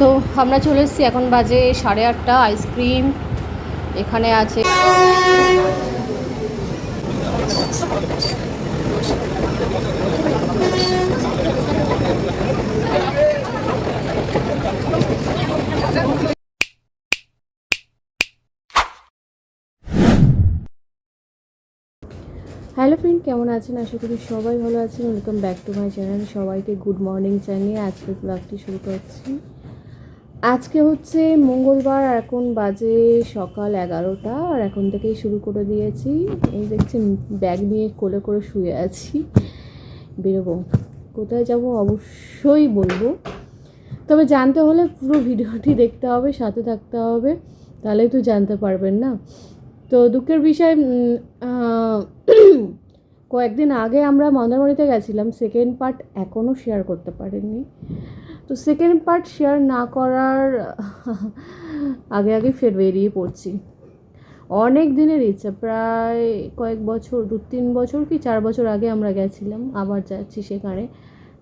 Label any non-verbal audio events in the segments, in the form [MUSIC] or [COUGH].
তো আমরা চলে এসেছি, এখন বাজে সাড়ে আটটা আইসক্রিম এখানে আছে। হ্যালো ফ্রেন্ড কেমন আছেন? আশা করি সবাই ভালো আছেন। Welcome back to my channel সবাইকে গুড মর্নিং জানিয়ে আজকে ব্লগটি শুরু করছি। আজকে হচ্ছে মঙ্গলবার এখন বাজে সকাল এগারোটা, আর এখন থেকেই শুরু করে দিয়েছি। এই দেখছি ব্যাগ নিয়ে কোলে করে শুয়ে আছি, বেরোবো। কোথায় যাব অবশ্যই বলব। তবে জানতে হলে পুরো ভিডিওটি দেখতে হবে, সাথে থাকতে হবে, তাহলেই তো জানতে পারবেন না। তো দুঃখের বিষয় [CLEARS THROAT] কয়েকদিন আগে আমরা মন্দারমণিতে গেছিলাম সেকেন্ড পার্ট এখনও শেয়ার করতে পারিনি। তো সেকেন্ড পার্ট শেয়ার না করার, আগে আগে ফের বেরিয়ে পড়ছি। অনেক দিনের ইচ্ছা, প্রায় কয়েক বছর, দু তিন বছর কি চার বছর আগে আমরা গেছিলাম, আবার যাচ্ছি সেখানে।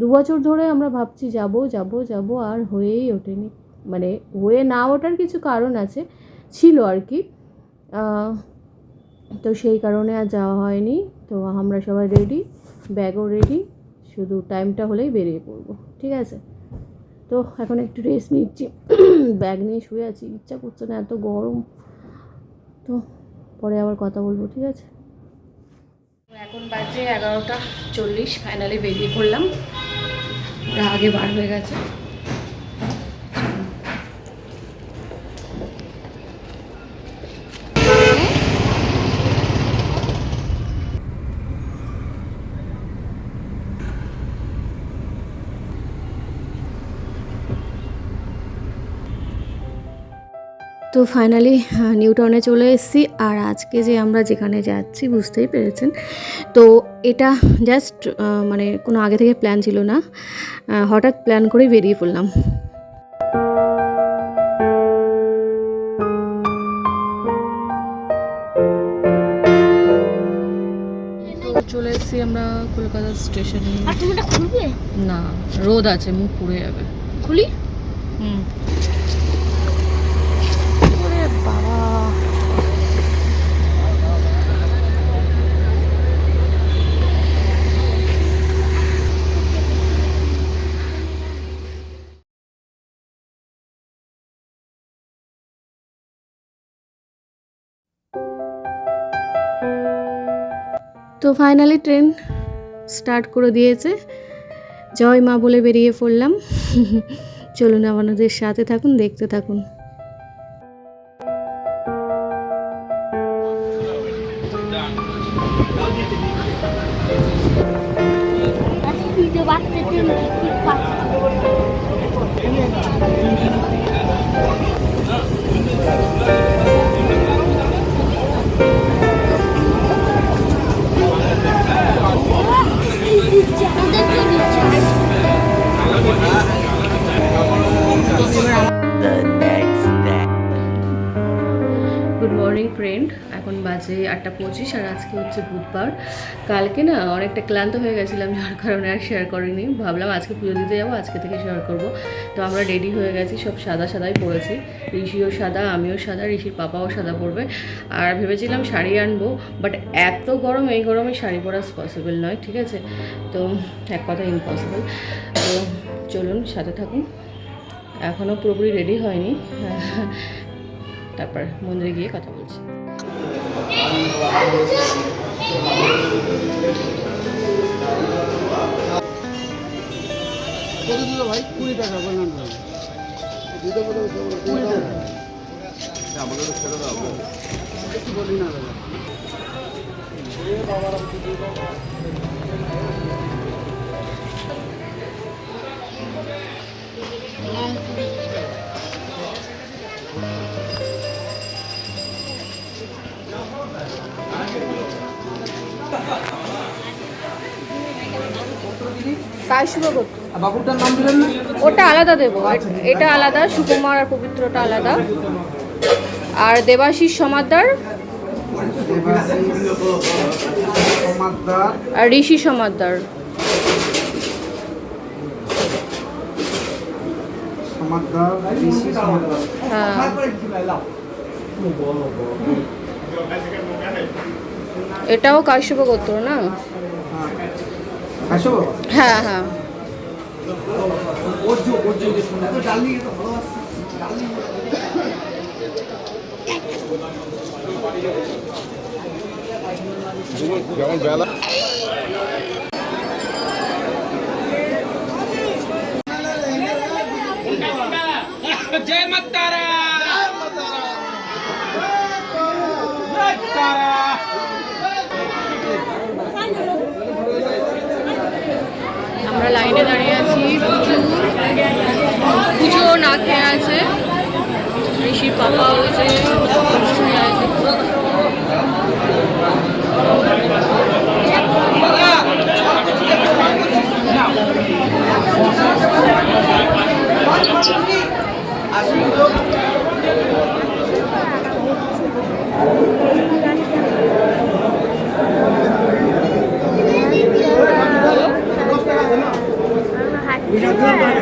দু বছর ধরে আমরা ভাবছি যাব যাব যাব, আর হয়েই ওঠেনি। মানে হয়ে না ওঠার কিছু কারণ আছে, ছিল আর কি। তো সেই কারণে আর যাওয়া হয়নি। তো আমরা সবাই রেডি ব্যাগও রেডি শুধু টাইমটা হলেই বেরিয়ে পড়ব, ঠিক আছে? তো এখন একটু রেস্ট নিচ্ছি। ব্যাগ নিয়ে শুয়ে আছি, ইচ্ছা করছে না এত গরম। তো পরে আবার কথা বলব, ঠিক আছে? এখন বাজে এগারোটা চল্লিশ ফাইনালি বেরিয়ে পড়লাম। আগে বার হয়ে গেছে। তো ফাইনালি নিউ টাউনে চলে এসেছি। আর আজকে যে আমরা যেখানে যাচ্ছি বুঝতেই পেরেছেন। তো এটা জাস্ট মানে কোনো আগে থেকে প্ল্যান ছিল না। হঠাৎ প্ল্যান করেই বেরিয়ে পড়লাম। চলে এসেছি আমরা কলকাতা স্টেশনে আর তুমি এটা খুলবে? না রোদ আছে মুখ পুড়ে যাবে। খুলি? হুম। তো ফাইনালি ট্রেন স্টার্ট করে দিয়েছে। জয় মা বলে বেরিয়ে পড়লাম। [LAUGHS] চলুন আমাদের সাথে থাকুন, দেখতে থাকুন। এখন বাজে আটটা পঁচিশ আর আজকে হচ্ছে বুধবার। কালকে না অনেকটা ক্লান্ত হয়ে গেছিলাম, যার কারণে আর শেয়ার করিনি। ভাবলাম আজকে পুজো দিতে যাব, আজকে থেকে শেয়ার করব। তো আমরা রেডি হয়ে গেছি, সব সাদা সাদাই পরেছি। ঋষিও সাদা, আমিও সাদা, ঋষির পাপাও সাদা পরবে। আর ভেবেছিলাম শাড়ি আনব বাট এত গরম, এই গরমে শাড়ি পরা পসিবল নয়, ঠিক আছে? তো এক কথা ইম্পসিবল তো চলুন, সাথে থাকুন। এখনও পুরোপুরি রেডি হয়নি। তারপর মন্দিরে গিয়ে কথা বলছি। কত দিল ভাই কুড়ি টাকা বললাম। দিতে বলে কুড়ি টাকা একটু বলি না দাদা শুভ করতো বাবুটার নাম দিলেন না? ওটা আলাদা দেবো। আর এটা আলাদা সুকুমার আর পবিত্রটা আলাদা। আর দেবাশিস সমাদ্দার সমাজদার আর ঋষি সমাদ্দার সমাদ্রা হ্যাঁ। এটাও কাশ্যপ গোত্র না? হ্যাঁ হ্যাঁ। অর্জ অর্জ ডালি ভালো লাইনে দাঁড়িয়ে আছি পুজো না খেয়ে আছে। ঋষির পাপা ওই Mücadele var.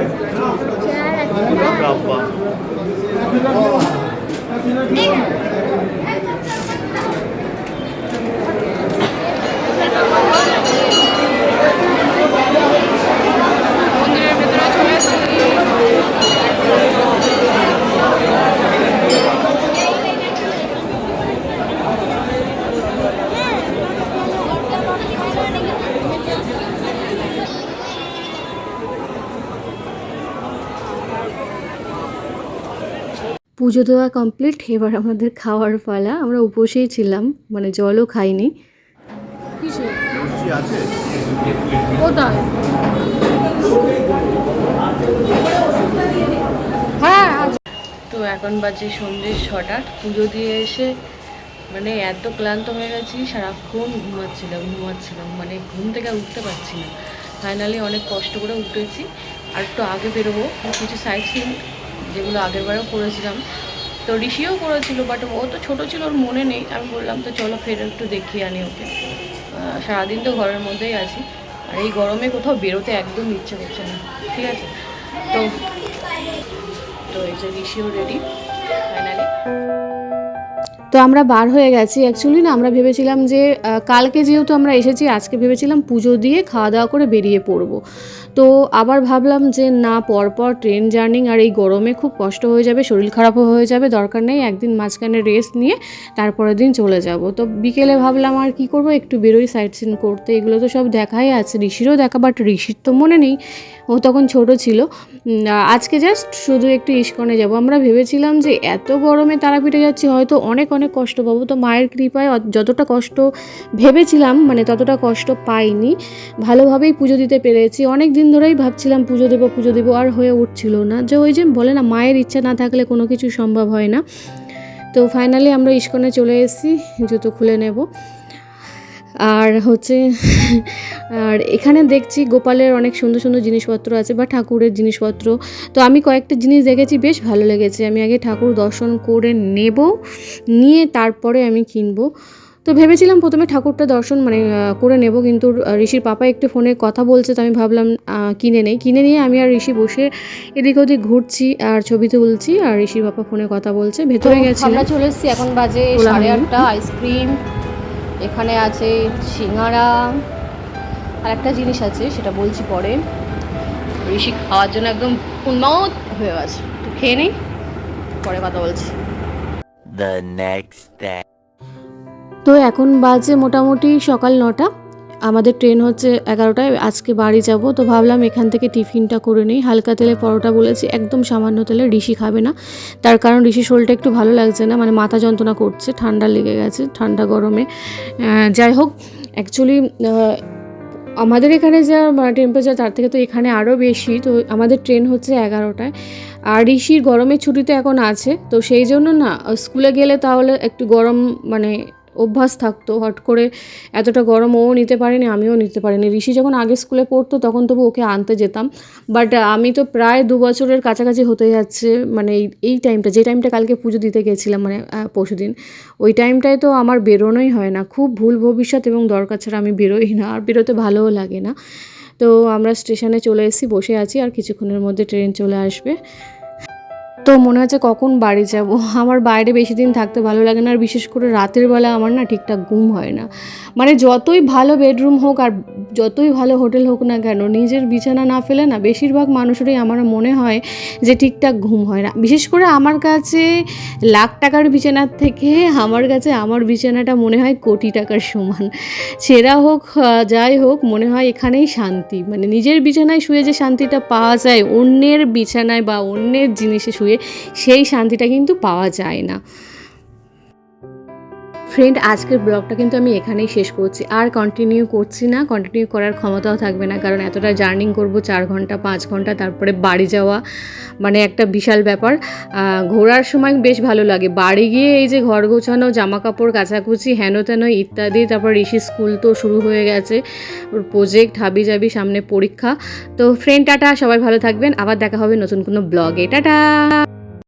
পুজো দেওয়া কমপ্লিট এবার আমাদের খাওয়ার পালা। আমরা উপসেই ছিলাম মানে জলও খাইনি। হ্যাঁ তো এখন বাজে সন্ধ্যে ছটা। পুজো দিয়ে এসে মানে এত ক্লান্ত হয়ে গেছি, সারাক্ষণ ঘুমাচ্ছিলাম ঘুমাচ্ছিলাম। মানে ঘুম থেকে উঠতে পারছি না। ফাইনালি অনেক কষ্ট করে উঠেছি, আর একটু আগে বেরোবো, কিছু সাইট সিন যেগুলো আগের বারেও করেছিলাম। তো ঋষিও করেছিল বাট ও তো ছোটো ছিল, ওর মনে নেই। আমি বললাম, তো চলো ফের একটু দেখি আনি ওকে। সারাদিন তো ঘরের মধ্যেই আছি। আর এই গরমে কোথাও বেরোতে একদম ইচ্ছে করছে না, ঠিক আছে? তো তো এই যে ঋষিও রেডি তো আমরা বার হয়ে গেছি। অ্যাকচুয়ালি না, আমরা ভেবেছিলাম যে কালকে যেহেতু আমরা এসেছি, আজকে ভেবেছিলাম পুজো দিয়ে খাওয়া দাওয়া করে বেরিয়ে পড়ব। তো আবার ভাবলাম যে, না, পরপর ট্রেন জার্নি আর এই গরমে খুব কষ্ট হয়ে যাবে, শরীর খারাপও হয়ে যাবে, দরকার নেই, একদিন মাঝখানে রেস্ট নিয়ে তারপরের দিন চলে যাব। তো বিকেলে ভাবলাম আর কি করব, একটু বেরোই সাইট সিন করতে, এগুলো তো সব দেখাই আছে, ঋষিরও দেখা বাট ঋষির তো মনে নেই, ও তখন ছোট ছিল। আজকে জাস্ট শুধু একটু ইস্কনে যাব। আমরা ভেবেছিলাম যে, এত গরমে তারাপীঠে যাচ্ছি, হয়তো অনেক অনেক কষ্ট পাবো। তো মায়ের কৃপায় যতটা কষ্ট ভেবেছিলাম মানে ততটা কষ্ট পাইনি। ভালোভাবেই পুজো দিতে পেরেছি। অনেক দিন ধরেই ভাবছিলাম পুজো দেবো পুজো দেবো, আর হয়ে উঠছিল না। যে ওই যে বলে না, মায়ের ইচ্ছা না থাকলে কোনো কিছু সম্ভব হয় না। তো ফাইনালি আমরা ইস্কনে চলে এসেছি, জুতো খুলে নেব। আর হচ্ছে আর এখানে দেখছি গোপালের অনেক সুন্দর সুন্দর জিনিসপত্র আছে বা ঠাকুরের জিনিসপত্র। তো আমি কয়েকটা জিনিস দেখেছি বেশ ভালো লেগেছে। আমি আগে ঠাকুর দর্শন করে নেব নিয়ে তারপরে আমি কিনবো। তো ভেবেছিলাম প্রথমে ঠাকুরটা দর্শন মানে করে নেব কিন্তু ঋষির পাপা একটু ফোনে কথা বলছে তো আমি ভাবলাম কিনে নেই। কিনে নিয়ে আমি আর ঋষি বসে এদিক ওদিক ঘুরছি আর ছবি তুলছি আর ঋষির পাপা ফোনে কথা বলছে। ভেতরে গেছি। আমরা চলে এসেছি এখন বাজে সাড়ে আটটা আইসক্রিম এখানে আছে সিঙ্গারা। আর একটা জিনিস আছে সেটা বলছি পরে। ঋষি খাওয়ার জন্য একদম উন্মাদ হয়ে গেছে। তো খেয়ে নেই পরে কথা বলছি। The next day. তো এখন বাজে মোটামুটি সকাল নটা। আমাদের ট্রেন হচ্ছে এগারোটায়, আজকে বাড়ি যাব। তো ভাবলাম এখান থেকে টিফিনটা করে নিই। হালকা তেলে পরোটা বলেছি, একদম সামান্য তেলে ঋষি খাবে না। তার কারণ ঋষি শরীরটা একটু ভালো লাগছে না মানে মাথা যন্ত্রণা করছে, ঠান্ডা লেগে গেছে, ঠান্ডা গরমে। যাই হোক অ্যাকচুয়ালি আমাদের এখানে যা টেম্পারেচার তার থেকে তো এখানে আরও বেশি। তো আমাদের ট্রেন হচ্ছে এগারোটায়। আর ঋষির গরমের ছুটিতে এখন আছে। তো সেই জন্য না স্কুলে গেলে তাহলে একটু গরম মানে অভ্যাস থাকতো। হট করে এতটা গরম ও নিতে পারেনি, আমিও নিতে পারিনি। ঋষি যখন আগে স্কুলে পড়তো তখন তবু ওকে আনতে যেতাম। বাট আমি তো প্রায় দু বছরের কাছাকাছি হতে যাচ্ছে মানে এই টাইমটা যে টাইমটা কালকে পুজো দিতে গেছিলাম মানে পরশু দিন ওই টাইমটায় তো আমার বেরোনোই হয় না। খুব ভুল ভবিষ্যৎ এবং দরকার ছাড়া আমি বেরোই না, আর বেরোতে ভালোও লাগে না। তো আমরা স্টেশনে চলে এসেছি, বসে আছি, আর কিছুক্ষণের মধ্যে ট্রেন চলে আসবে। তো মনে হচ্ছে কখন বাড়ি যাব। আমার বাইরে বেশি দিন থাকতে ভালো লাগে না, আর বিশেষ করে রাতের বেলা আমার না ঠিকঠাক ঘুম হয় না। মানে যতই ভালো বেডরুম হোক আর যতই ভালো হোটেল হোক না কেন, নিজের বিছানা না ফেলে না বেশিরভাগ মানুষেরই আমার মনে হয় যে ঠিকঠাক ঘুম হয় না। বিশেষ করে আমার কাছে লাখ টাকার বিছানার থেকে আমার কাছে আমার বিছানাটা মনে হয় কোটি টাকার সমান। সেরা হোক যাই হোক, মনে হয় এখানেই শান্তি। মানে নিজের বিছানায় শুয়ে যে শান্তিটা পাওয়া যায় অন্যের বিছানায় বা অন্যের জিনিসে শুয়ে সেই শান্তিটা কিন্তু পাওয়া যায় না। ফ্রেন্ড আজকের ব্লগটা কিন্তু আমি এখানেই শেষ করছি। আর কন্টিনিউ করছি না। কন্টিনিউ করার ক্ষমতাও থাকবে না। কারণ এতটা জার্নিং করব, চার ঘণ্টা, পাঁচ ঘণ্টা, তারপরে বাড়ি যাওয়া মানে একটা বিশাল ব্যাপার। ঘোরার সময় বেশ ভালো লাগে। বাড়ি গিয়ে এই যে ঘর গোছানো জামা কাপড় কাচাকুচি হেন তেন ইত্যাদি, তারপর ঋষি স্কুল তো শুরু হয়ে গেছে ওর প্রজেক্ট হাবি যাবি সামনে পরীক্ষা। তো ফ্রেন্ড টাটা, সবাই ভালো থাকবেন। আবার দেখা হবে নতুন কোনো ব্লগে। টাটা!